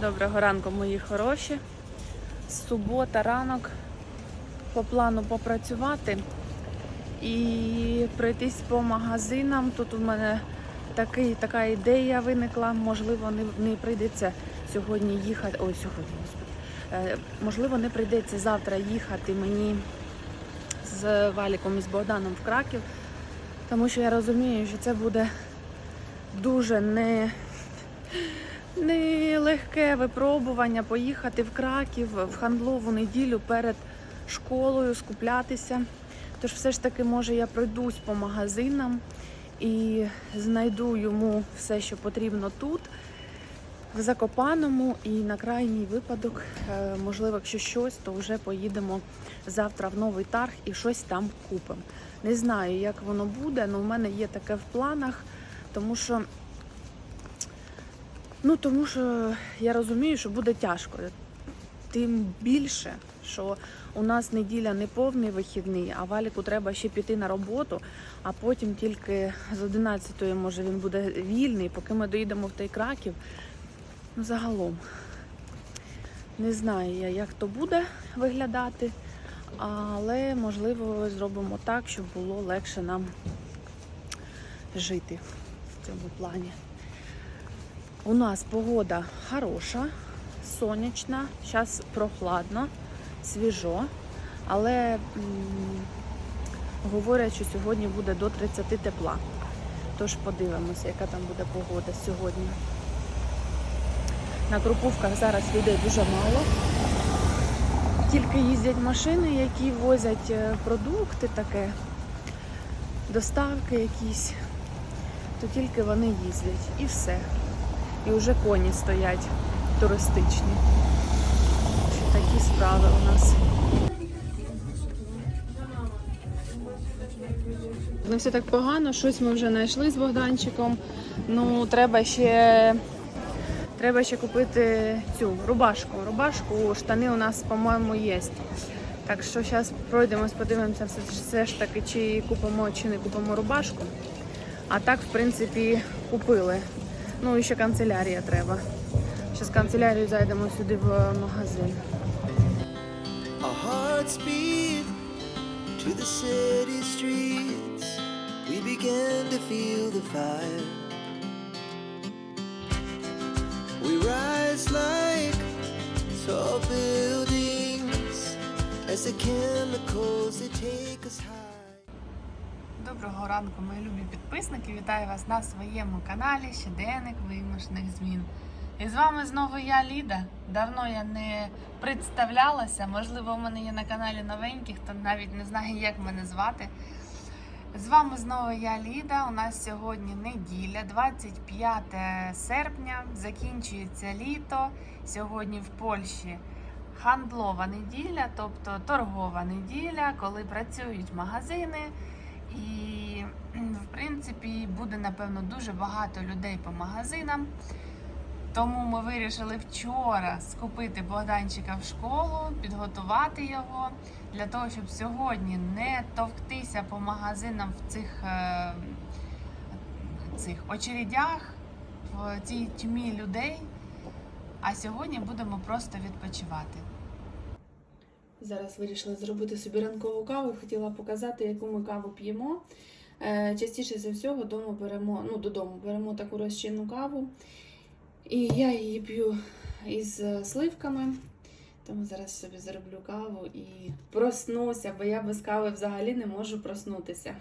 Доброго ранку, мої хороші. Субота, ранок. По плану попрацювати і пройтись по магазинам. Тут у мене такий, така ідея виникла. Можливо, не, не прийдеться сьогодні їхати. Ой, сьогодні, господи. Е, можливо, не прийдеться завтра їхати мені з Валіком і з Богданом в Краків, тому що я розумію, що це буде дуже не нелегке випробування поїхати в Краків в хандлову неділю перед школою, скуплятися. Тож все ж таки, може, я пройдусь по магазинам і знайду йому все, що потрібно тут, в Закопаному, і на крайній випадок, е, можливо, якщо щось, то вже поїдемо завтра в новий тарг і щось там купимо. Не знаю, як воно буде, але в мене є таке в планах, тому що Ну тому що я розумію, що буде тяжко. Тим більше, що у нас неділя не повний вихідний, а валіку треба ще піти на роботу, а потім тільки з 11-ї, може, він буде вільний, поки ми доїдемо в той краків. Ну, загалом, не знаю я, як то буде виглядати, але можливо зробимо так, щоб було легше нам жити в цьому плані. У нас погода хороша, сонячна, зараз прохладно, свіжо, але говорять, що сьогодні буде до 30 тепла. Тож подивимося, яка там буде погода сьогодні. На Крупувках зараз людей дуже мало. Тільки їздять машини, які возять е, продукти таке, доставки якісь, то тільки вони їздять і все і вже коні стоять туристичні. Такі справи у нас. Не все так погано, щось ми вже знайшли з Богданчиком. Ну, треба ще, треба ще купити цю рубашку. Рубашку, штани у нас, по-моєму, є. Так що зараз пройдемось, подивимося все, ж таки, чи купимо, чи не купимо рубашку. А так, в принципі, купили. Ну і ще канцелярія треба. Ще з канцелярією зайдемо сюди в магазин. To the city streets. We began to feel the fire. We rise like tall buildings as the chemicals they take us high. Доброго ранку, мої любі підписники. Вітаю вас на своєму каналі Щоденник вимушених змін. І з вами знову я Ліда. Давно я не представлялася. Можливо, у мене є на каналі новенький, хто навіть не знає, як мене звати. З вами знову я Ліда. У нас сьогодні неділя, 25 серпня. Закінчується літо. Сьогодні в Польщі хандлова неділя, тобто торгова неділя, коли працюють магазини. І, в принципі, буде, напевно, дуже багато людей по магазинам. Тому ми вирішили вчора скупити Богданчика в школу, підготувати його для того, щоб сьогодні не товктися по магазинам в цих, е, цих очередях, в цій тьмі людей. А сьогодні будемо просто відпочивати. Зараз вирішила зробити собі ранкову каву. Хотіла показати, яку ми каву п'ємо. Е, Частіше за всього дому беремо, ну, додому беремо таку розчинну каву. І я її п'ю із е, сливками. Тому зараз собі зроблю каву і проснуся, бо я без кави взагалі не можу проснутися.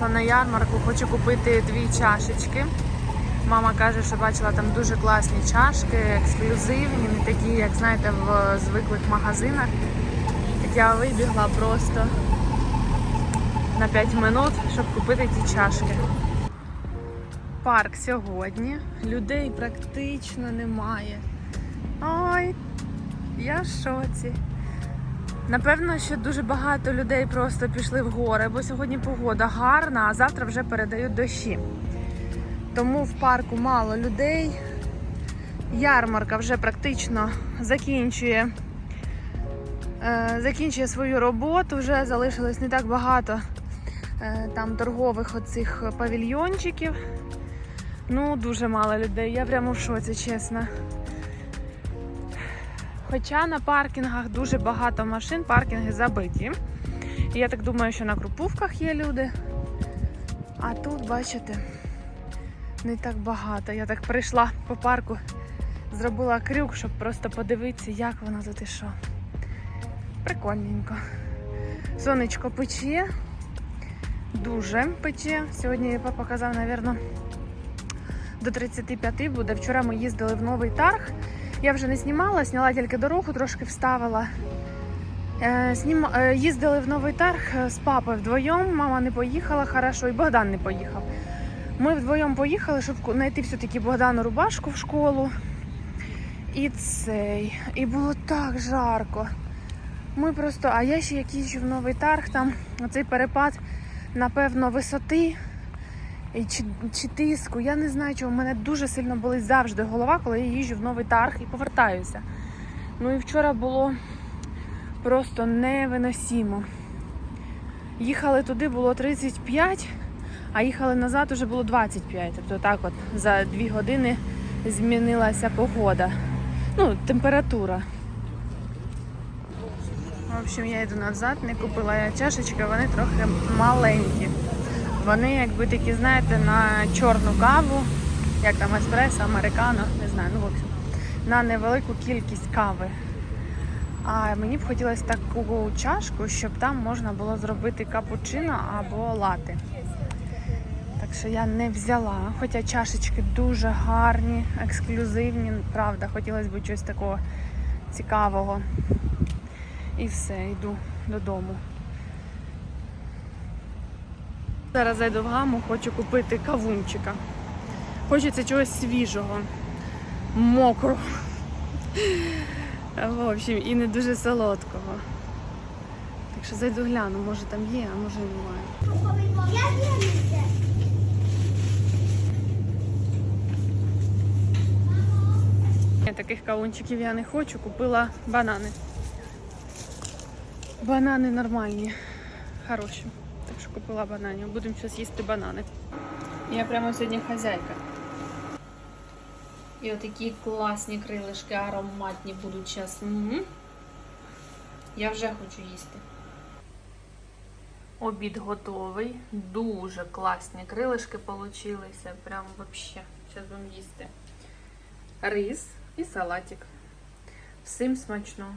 Вийшла на ярмарку, хочу купити дві чашечки. Мама каже, що бачила там дуже класні чашки, ексклюзивні, не такі, як знаєте, в звиклих магазинах. Я вибігла просто на 5 минут, щоб купити ті чашки. Парк сьогодні. Людей практично немає. Ой, я в шоці. Напевно, що дуже багато людей просто пішли в гори, бо сьогодні погода гарна, а завтра вже передають дощі. Тому в парку мало людей. Ярмарка вже практично закінчує, е, закінчує свою роботу. Вже залишилось не так багато е, там торгових оцих павільйончиків. Ну, дуже мало людей. Я прямо в шоці, чесно. Хоча на паркінгах дуже багато машин, паркінги забиті. Я так думаю, що на Крупувках є люди. А тут, бачите, не так багато. Я так прийшла по парку, зробила крюк, щоб просто подивитися, як воно тут і. Прикольненько. Сонечко пече, дуже пече. Сьогодні папа казав, мабуть, до 35 буде. Вчора ми їздили в новий тарг. Я вже не знімала, зняла тільки дорогу, трошки вставила. Е, е, Їздили в новий тарг е, з папою вдвоєм. Мама не поїхала, хорошо, і Богдан не поїхав. Ми вдвоєм поїхали, щоб знайти все-таки Богдану рубашку в школу. І цей. І було так жарко. Ми просто, а я ще як їжджу в новий тарг, там оцей перепад, напевно, висоти чи, чи тиску. Я не знаю, чого. У мене дуже сильно болить завжди голова, коли я їжджу в новий тарг і повертаюся. Ну і вчора було просто невиносимо. Їхали туди, було 35, а їхали назад уже було 25. Тобто так от за 2 години змінилася погода. Ну, температура. В общем, я йду назад, не купила я чашечки, вони трохи маленькі. Вони якби такі, знаєте, на чорну каву, як там еспресо, американо, не знаю, ну в общем, на невелику кількість кави. А мені б хотілося таку чашку, щоб там можна було зробити капучино або лати. Так що я не взяла. Хоча чашечки дуже гарні, ексклюзивні, правда, хотілося б щось такого цікавого. І все, йду додому. Зараз зайду в гаму, хочу купити кавунчика. Хочеться чогось свіжого, мокрого. В общем, і не дуже солодкого. Так що зайду гляну, може там є, а може і немає. Таких кавунчиків я не хочу, купила банани. Банани нормальні, хороші. Так що купила бананів. Будемо зараз їсти банани. Я прямо сьогодні хазяйка. І отакі класні крилишки ароматні будуть зараз. Я вже хочу їсти. Обід готовий. Дуже класні крилишки получилися. Прям вообще. Зараз будемо їсти. Рис і салатик. Всім смачного.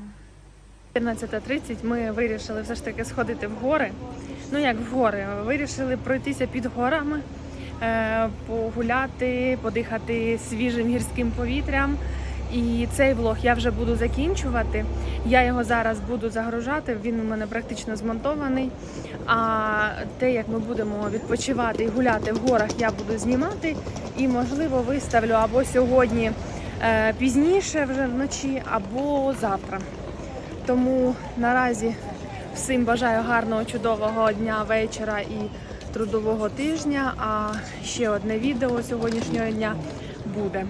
14.30 ми вирішили все ж таки сходити в гори. Ну як в гори, вирішили пройтися під горами, е, погуляти, подихати свіжим гірським повітрям. І цей влог я вже буду закінчувати. Я його зараз буду загружати. Він у мене практично змонтований. А те, як ми будемо відпочивати і гуляти в горах, я буду знімати. І можливо виставлю або сьогодні е, пізніше, вже вночі, або завтра. Тому наразі всім бажаю гарного, чудового дня, вечора і трудового тижня. А ще одне відео сьогоднішнього дня буде.